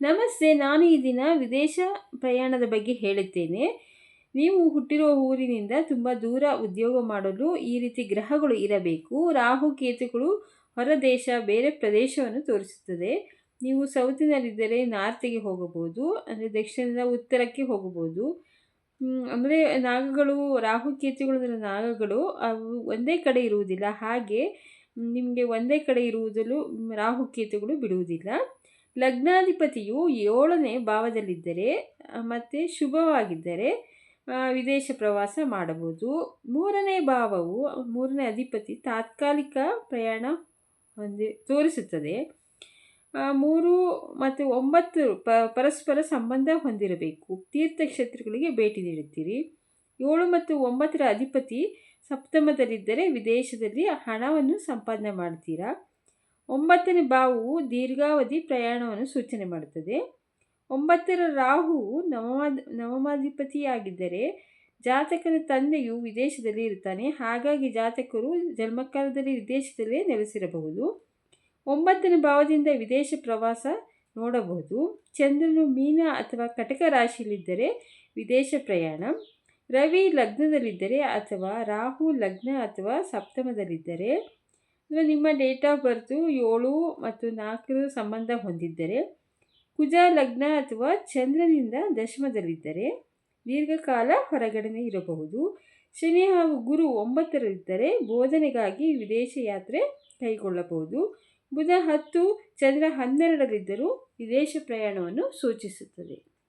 ನಮಸ್ತೆ, ನಾನು ಈ ದಿನ ವಿದೇಶ ಪ್ರಯಾಣದ ಬಗ್ಗೆ ಹೇಳುತ್ತೇನೆ. ನೀವು ಹುಟ್ಟಿರುವ ಊರಿನಿಂದ ತುಂಬ ದೂರ ಉದ್ಯೋಗ ಮಾಡಲು ಈ ರೀತಿ ಗ್ರಹಗಳು ಇರಬೇಕು. ರಾಹು ಕೇತುಗಳು ಹೊರದೇಶ ಬೇರೆ ಪ್ರದೇಶವನ್ನು ತೋರಿಸುತ್ತದೆ. ನೀವು ಸೌತಿನಲ್ಲಿದ್ದರೆ ನಾರ್ತಿಗೆ ಹೋಗಬಹುದು, ಅಂದರೆ ದಕ್ಷಿಣದ ಉತ್ತರಕ್ಕೆ ಹೋಗಬಹುದು. ಅಂದರೆ ನಾಗಗಳು, ರಾಹು ಕೇತುಗಳು ನಾಗಗಳು, ಅವು ಒಂದೇ ಕಡೆ ಇರುವುದಿಲ್ಲ. ಹಾಗೆ ನಿಮಗೆ ಒಂದೇ ಕಡೆ ಇರುವುದಲ್ಲೂ ರಾಹುಕೇತುಗಳು ಬಿಡುವುದಿಲ್ಲ. ಲಗ್ನಾಧಿಪತಿಯು ಏಳನೇ ಭಾವದಲ್ಲಿದ್ದರೆ ಮತ್ತು ಶುಭವಾಗಿದ್ದರೆ ವಿದೇಶ ಪ್ರವಾಸ ಮಾಡಬಹುದು. ಮೂರನೇ ಭಾವವು ಮೂರನೇ ಅಧಿಪತಿ ತಾತ್ಕಾಲಿಕ ಪ್ರಯಾಣ ಹೊಂದಿ ತೋರಿಸುತ್ತದೆ. ಮೂರು ಮತ್ತು ಒಂಬತ್ತು ಪ, ಪರಸ್ಪರ ಸಂಬಂಧ ಹೊಂದಿರಬೇಕು. ತೀರ್ಥಕ್ಷೇತ್ರಗಳಿಗೆ ಭೇಟಿ ನೀಡುತ್ತೀರಿ. ಏಳು ಮತ್ತು ಒಂಬತ್ತರ ಅಧಿಪತಿ ಸಪ್ತಮದಲ್ಲಿದ್ದರೆ ವಿದೇಶದಲ್ಲಿ ಹಣವನ್ನು ಸಂಪಾದನೆ ಮಾಡ್ತೀರಾ? ಒಂಬತ್ತನೇ ಭಾವವು ದೀರ್ಘಾವಧಿ ಪ್ರಯಾಣವನ್ನು ಸೂಚನೆ ಮಾಡುತ್ತದೆ. ಒಂಬತ್ತರ ರಾಹು ನವಮಾ ನವಮಾಧಿಪತಿಯಾಗಿದ್ದರೆ ಜಾತಕನ ತಂದೆಯು ವಿದೇಶದಲ್ಲಿ ಇರುತ್ತಾನೆ. ಹಾಗಾಗಿ ಜಾತಕರು ಜನ್ಮಕಾಲದಲ್ಲಿ ವಿದೇಶದಲ್ಲೇ ನೆಲೆಸಿರಬಹುದು. ಒಂಬತ್ತನೇ ಭಾವದಿಂದ ವಿದೇಶ ಪ್ರವಾಸ ನೋಡಬಹುದು. ಚಂದ್ರನು ಮೀನ ಅಥವಾ ಕಟಕ ರಾಶಿಯಲ್ಲಿದ್ದರೆ ವಿದೇಶ ಪ್ರಯಾಣ. ರವಿ ಲಗ್ನದಲ್ಲಿದ್ದರೆ ಅಥವಾ ರಾಹು ಲಗ್ನ ಅಥವಾ ಸಪ್ತಮದಲ್ಲಿದ್ದರೆ ನಿಮ್ಮ ಡೇಟ್ ಆಫ್ ಬರ್ತು ಏಳು ಮತ್ತು ನಾಲ್ಕರ ಸಂಬಂಧ ಹೊಂದಿದ್ದರೆ, ಕುಜ, ಲಗ್ನ ಅಥವಾ ಚಂದ್ರನಿಂದ ದಶಮದಲ್ಲಿದ್ದರೆ ದೀರ್ಘಕಾಲ ಹೊರಗಡೆನೇ ಇರಬಹುದು. ಶನಿ ಹಾಗೂ ಗುರು ಒಂಬತ್ತರಲ್ಲಿದ್ದರೆ ಬೋಧನೆಗಾಗಿ ವಿದೇಶ ಯಾತ್ರೆ ಕೈಗೊಳ್ಳಬಹುದು. ಬುಧ ಹತ್ತು, ಚಂದ್ರ ಹನ್ನೆರಡರಿದ್ದರೂ ವಿದೇಶ ಪ್ರಯಾಣವನ್ನು ಸೂಚಿಸುತ್ತದೆ.